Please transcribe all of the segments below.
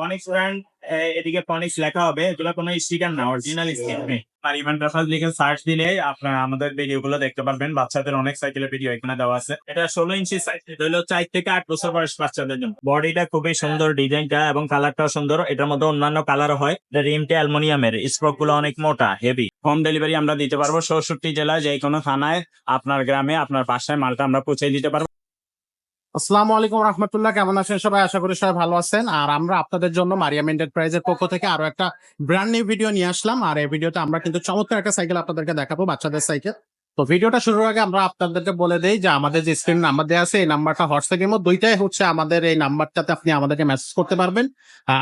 ফনিক্স brand এদিকে ফনিক্স লেখা হবে। এগুলো কোনো স্টিকার না অরিজিনাল স্টিকার পারিমান রাফাজ লিখে সার্চ দিলে আপনারা আমাদের ভিডিও গুলো দেখতে পারবেন। বাচ্চাদের অনেক সাইকেলের ভিডিও এখানে দেওয়া আছে। এটা ষোলো ইঞ্চি সাইজ হলো চার থেকে আট বছর বয়স বাচ্চাদের জন্য। বডিটা খুবই সুন্দর ডিজাইনটা এবং কালারটাও সুন্দর। এটার মধ্যে অন্যান্য কালার হয়। রিমটা অ্যালমোনিয়ামের। স্প্রকগুলো অনেক মোটা হেভি হোম ডেলিভারি আমরা দিতে পারব। চৌষট্টি জেলায় যে কোনো থানায় আপনার গ্রামে আপনার বাসায় মালটা আমরা পৌঁছে দিতে পারব। আসসালামু আলাইকুম রহমতুল্লাহ, কেমন আছেন সবাই? আশা করি সবাই ভালো আছেন। আর আমরা আপনাদের জন্য মারিয়াম এন্টারপ্রাইজের পক্ষ থেকে আরও একটা ব্র্যান্ড নিউ ভিডিও নিয়ে আসলাম। আর এই ভিডিওতে আমরা কিন্তু চমৎকার একটা সাইকেল আপনাদেরকে দেখাবো, বাচ্চাদের সাইকেল তো ভিডিওটা শুরুর আগে আমরা আপনাদেরকে বলে দেই যে আমাদের যে স্ক্রিন নাম্বার দেওয়া আছে, এই নাম্বারটা হোয়াটসঅ্যাপের মধ্যে, দুইটাই হচ্ছে আমাদের এই নাম্বারটাতে আপনি আমাদেরকে মেসেজ করতে পারবেন।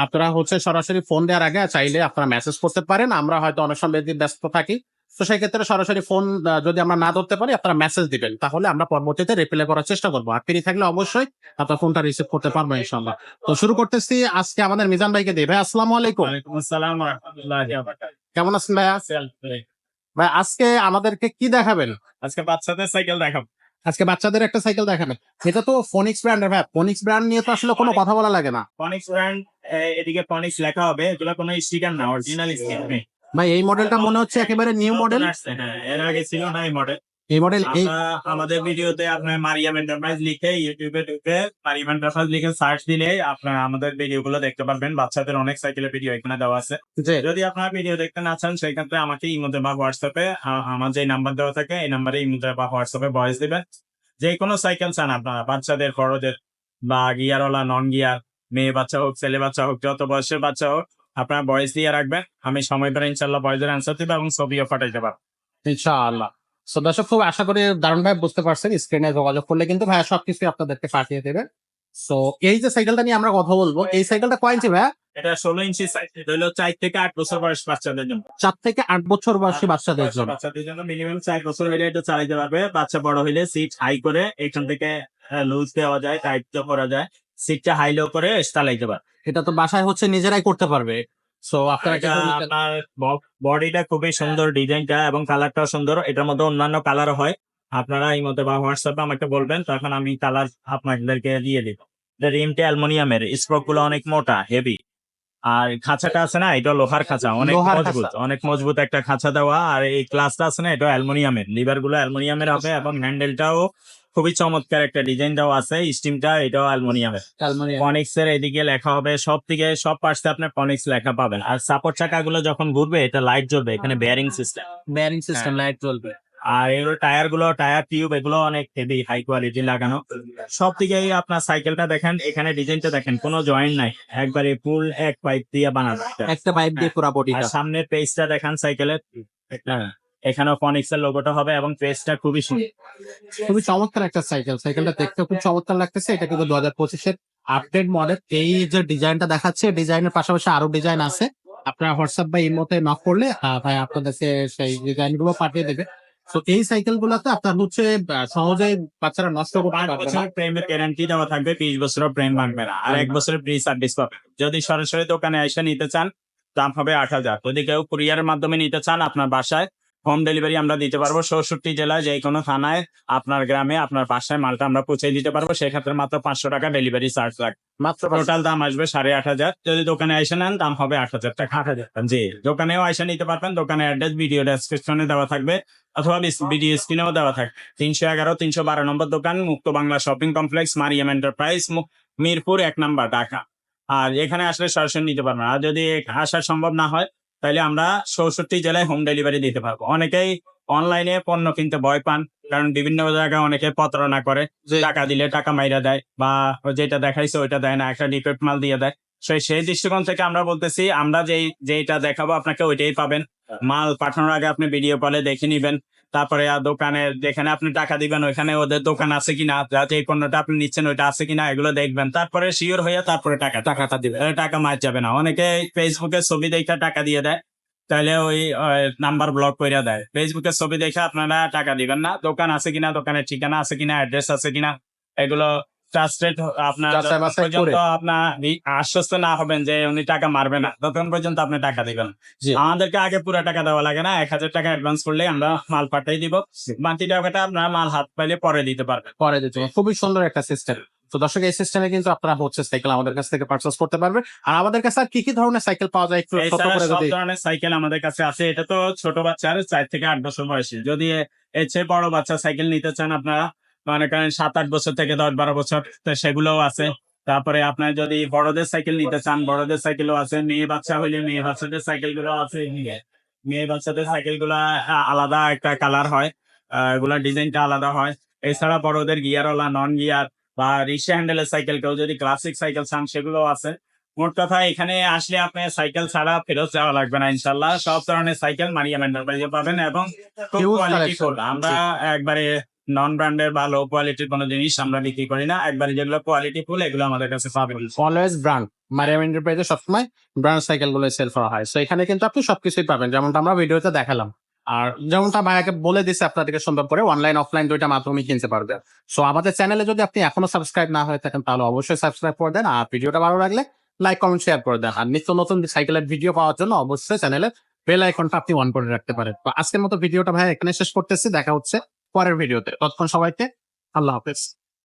আপনারা হচ্ছে সরাসরি ফোন দেওয়ার আগে চাইলে আপনারা মেসেজ করতে পারেন। আমরা হয়তো অনেক সময় ব্যস্ত থাকি। তো সেই ক্ষেত্রে সরাসরি ফোন যদি আমরা না ধরতে পারি আপনারা মেসেজ দিবেন। তাহলে আমরা পরবর্তীতে রিপ্লাই করার চেষ্টা করব। আর ফ্রি থাকলে অবশ্যই আপনার ফোনটা রিসিভ করতে পারব ইনশাল্লাহ তো শুরু করতেছি আজকে আমাদের মিজান ভাইকে দিই ভাই আসসালামু আলাইকুম। কেমন আছেন ভাইয়া ভাই। আজকে আমাদেরকে কি দেখাবেন? আজকে বাচ্চাদের সাইকেল দেখাবো। আজকে বাচ্চাদের একটা সাইকেল দেখাবেন। এটা তো ফোনিক্স ব্র্যান্ডের ভাই। ফোনিক্স ব্র্যান্ড নিয়ে তো আসলে কোনো কথা বলা লাগে না। ফনিক্স ব্র্যান্ড এদিকে ফনিক্স লেখা হবে। এগুলো কোনো স্টিকার না অরিজিনাল স্টিকার ভাই এই মডেলটা মনে হচ্ছে একেবারে নিউ মডেল হ্যাঁ এর আগে ছিল না এই মডেল এই মডেল আমাদের ভিডিওতে আপনার মারিয়াম এন্টারপ্রাইজ লিখে ইউটিউবে ঢুকে মারিয়াম এন্টারপ্রাইজ লিখে সার্চ দিলে আপনারা আমাদের ভিডিও গুলো দেখতে পারবেন। বাচ্চাদের অনেক সাইকেলের ভিডিও এখানে দেওয়া আছে। যদি আপনারা ভিডিও দেখতে না চান সেই ক্ষেত্রে আমাকে ইমোতে বা হোয়াটসঅ্যাপে আমার যে নাম্বার দেওয়া থাকে এই নাম্বারে ইমোতে বা হোয়াটসঅ্যাপে ভয়েস দিবেন। যে কোনো সাইকেল চান আপনারা বাচ্চাদের বড়দের বা গিয়ারওয়ালা নন গিয়ার মেয়ে বাচ্চা হোক ছেলে বাচ্চা হোক যত বয়সের বাচ্চা হোক আপনারা বয়স দিয়ে রাখবেন। আমি সময় ধরে ইনশাল্লাহ ভয়েসের অ্যান্সার দিবে এবং ছবিও পাঠাইতে পারব ইনশাআল্লাহ। সো দর্শক খুব আশা করি দারুণ ভাই বুঝতে পারছেন স্ক্রিনে যোগাযোগ করলে কিন্তু ভাইয়া সবকিছু আপনাদেরকে পাঠিয়ে দেবে সো এই যে সাইকেলটা নিয়ে আমরা কথা বলব এই সাইকেলটা কয় ইঞ্চি ভাইয়া? এটা ষোলো ইঞ্চি সাইজ এটা হলো চার থেকে আট বছর বয়স বাচ্চাদের জন্য। চার থেকে আট বছর বয়সী বাচ্চাদের জন্য। বাচ্চাদের জন্য মিনিমাম চার বছর হলে এটা চালাতে পারবে। বাচ্চা বড় হইলে সিট হাই করে এখান থেকে লুজ দেওয়া যায় টাইট করা যায়। সিটটা হাই লো করে চালাইতে পারবে এটা তো বাসায় হচ্ছে নিজেরাই করতে পারবে। সো আপনারা এটা আপনার বডিটা খুবই সুন্দর ডিজাইনটা এবং কালারটাও সুন্দর এটার মধ্যে অন্যান্য কালার হয়। আপনারা এই মধ্যে বা হোয়াটসঅ্যাপে আমাকে বলবেন তখন আমি কালার আপনাদেরকে দিয়ে দিব। রিমটা অ্যালমোনিয়ামের স্প্রকগুলো অনেক মোটা হেভি আর খাঁচাটা আছে না এটা লোহার খাঁচা অনেক মজবুত অনেক মজবুত একটা খাঁচা দেওয়া। আর এই ক্লাসটা আছে না এটা অ্যালমোনিয়ামের লিভারগুলো অ্যালমোনিয়ামের হবে এবং হ্যান্ডেলটাও খুবই চমৎকার একটা ডিজাইন দেওয়া আছে। স্টিমটা এটাও অ্যালমোনিয়ামের। ফনিক্স এর এদিকে লেখা হবে সব থেকে সব পার্টসে আপনি ফনিক্স লেখা পাবেন। আর সাপোর্ট চাকাগুলো যখন ঘুরবে এটা লাইট জ্বলবে এখানে bearing system bearing system light জ্বলবে। আর এগুলো টায়ারগুলো টায়ার টিউব এগুলো অনেক হেভি হাই কোয়ালিটি লাগানো। সব দিকেই আপনার সাইকেলটা দেখেন এখানে ডিজাইনটা দেখেন কোনো জয়েন্ট নাই। একবারে ফুল এক পাইপ দিয়ে বানানো। একটা পাইপ দিয়ে পুরো বডিটা সামনের পেজটা দেখেন সাইকেলের এখানেও ফনিক্স এর লোগোটা হবে এবং পেজটা খুবই সুন্দর খুবই চমৎকার একটা সাইকেল সাইকেলটা দেখতে খুব চমৎকার লাগতেছে। এটা কিন্তু দু হাজার পঁচিশের আপডেট মডেল এই যে ডিজাইনটা দেখাচ্ছে ডিজাইনের পাশাপাশি আরও ডিজাইন আছে। আপনার হোয়াটসঅ্যাপ বা ইমোতে নক করলে ভাই আপনাদেরকে সেই ডিজাইনগুলো পাঠিয়ে দেবে। তো এই সাইকেল গুলাতে আপনার হচ্ছে সহজেই বাচ্চারা নষ্ট করতে পারবে না। প্রেমের গ্যারান্টি দেওয়া থাকবে বিশ বছরের প্রেম ভাঙবে না। আর এক বছরের ফ্রি সার্ভিস পাবে। যদি সরাসরি দোকানে এসে নিতে চান দাম হবে আট হাজার। যদি কেউ কুরিয়ারের মাধ্যমে নিতে চান আপনার বাসায় হোম ডেলিভারি আমরা দিতে পারব চৌষট্টি জেলায় যে কোনো থানায় আপনার গ্রামে আপনার বাসায় মালটা আমরা পৌঁছে দিতে পারব। সেক্ষেত্রে মাত্র পাঁচশো টাকা ডেলিভারি চার্জ লাগবে। মাত্র টোটাল দাম আসবে সাড়ে আট হাজার। যদি দোকানে এসে নেন দাম হবে আট হাজার টাকা। আট হাজার জি দোকানেও এসে নিতে পারবেন। দোকানে অ্যাড্রেস ভিডিও ডেসক্রিপশনে দেওয়া থাকবে। অথবা ভিডিও স্ক্রিনেও দেওয়া থাকবে। তিনশো এগারো তিনশো বারো নম্বর দোকান মুক্ত Bangla shopping complex Mariam enterprise Mirpur এক নাম্বার ঢাকা। আর এখানে আসলে সরাসরি নিতে পারবেন। আর যদি আসা সম্ভব না হয় তাহলে আমরা চৌষট্টি জেলায় হোম ডেলিভারি দিতে পারব। অনেকেই অনলাইনে পণ্য কিনতে ভয় পান কারণ বিভিন্ন জায়গায় অনেকে প্রতারণা করে। যে- টাকা দিলে টাকা মাইরা দেয় বা যেটা দেখাইছে ওইটা দেয় না একটা ডিফেক্ট মাল দিয়ে দেয়। সেই সেই দৃষ্টিকোণ থেকে আমরা বলতেছি আমরা যেই যেটা দেখাবো আপনাকে ওইটাই পাবেন। মাল পাঠানোর আগে আপনি ভিডিও কলে দেখে নিবেন। তারপরে দোকানে যেখানে আপনি টাকা দিবেন, ওইখানে ওদের দোকান আছে কিনা যাতে এই পণ্যটা আপনি নিচ্ছেন ওইটা আছে কিনা, এগুলো দেখবেন। তারপরে শিওর হয়ে তারপরে টাকা, টাকাটা দিবে। টাকা মার যাবে না। অনেকে ফেসবুকে ছবি দেখে টাকা দিয়ে দেয় তাহলে ওই নাম্বার ব্লক করে দেয়। ফেসবুকে ছবি দেখে আপনারা টাকা দিবেন না। দোকান আছে কিনা, দোকানের ঠিকানা আছে কিনা অ্যাড্রেস আছে কিনা, এগুলো ট্রাস্টেড আপনার। পর্যন্ত আপনার আশ্বস্ত না হবেন যে উনি টাকা মারবে না ততক্ষণ পর্যন্ত আপনি টাকা দিবেন। আমাদেরকে আগে পুরো টাকা দেওয়া লাগে না এক হাজার টাকা অ্যাডভান্স করলে আমরা মাল পাঠাই দিব। বাকি টাকাটা আপনারা মাল হাত পাইলে পরে দিতে পারবেন। পরে দিতে। খুবই সুন্দর একটা সিস্টেম তো দর্শক এই সিস্টেমে কিন্তু আপনারা হচ্ছে সাইকেল আমাদের কাছ থেকে পারচেস করতে পারবেন। আর আমাদের কাছে আর কি কি ধরনের সাইকেল পাওয়া যায় একটু ছোট করে সব ধরনের সাইকেল আমাদের কাছে আছে। এটা তো ছোট বাচ্চার চার থেকে আট বছর বয়সী। যদি এর চেয়ে বড় বাচ্চা সাইকেল নিতে চান আপনারা মনে করেন সাত আট বছর থেকে দশ বারো বছর তো সেগুলোও আছে। তারপরে আপনার যদি বড়দের সাইকেল নিতে চান বড়দের সাইকেলও আছে মেয়ে বাচ্চা হইলে মেয়ে বাচ্চাদের সাইকেলগুলো আছে মেয়ে বাচ্চাদের সাইকেলগুলা আলাদা একটা কালার হয় এগুলা ডিজাইনটা আলাদা হয়। এছাড়া বড়দের গিয়ারওয়ালা নন গিয়ার বা রিক্সা হ্যান্ডেলের সাইকেল কেউ যদি ক্লাসিক সাইকেল চান সেগুলো আছে। মোট কথা এখানে আসলে আপনি সাইকেল ছাড়া ফেরত যাওয়া লাগবে না ইনশাল্লাহ সব ধরনের সাইকেল মারিয়া এন্টারপ্রাইজে পাবেন এবং. আমরা একবারে নন ব্র্যান্ডের বা লো কোয়ালিটির কোনো জিনিস আমরা বিক্রি করি না। একবারে যেগুলো কোয়ালিটি ফুল এগুলো আমাদের কাছে পাবেন। অলওয়েজ ব্র্যান্ড মারিয়াম এন্টারপ্রাইজে সবসময় ব্র্যান্ড সাইকেলগুলো সেল করা হয়। তো এখানে কিন্তু আপনি সবকিছুই পাবেন। যেমনটা আমরা ভিডিওতে দেখালাম। আর যেমনটা ভাইয়াকে বলে দিছে আপনাদেরকে সম্ভব করে অনলাইন অফলাইন দুইটা মাধ্যমে কিনতে পারবেন সো আমাদের চ্যানেলে যদি আপনি এখনও সাবস্ক্রাইব না হয়ে থাকেন, তাহলে অবশ্যই সাবস্ক্রাইব করে দেন। আর ভিডিওটা ভালো লাগলে লাইক কমেন্ট শেয়ার করে দেন। আর নিত্য নতুন সাইকেলের ভিডিও পাওয়ার জন্য অবশ্যই চ্যানেলে বেল আইকনটা আপনি অন করে রাখতে পারেন। তো আজকের মতো ভিডিওটা ভাই এখানে শেষ করতেছি। দেখা হচ্ছে পরের ভিডিওতে। ততক্ষণ সবাইকে আল্লাহ হাফেজ।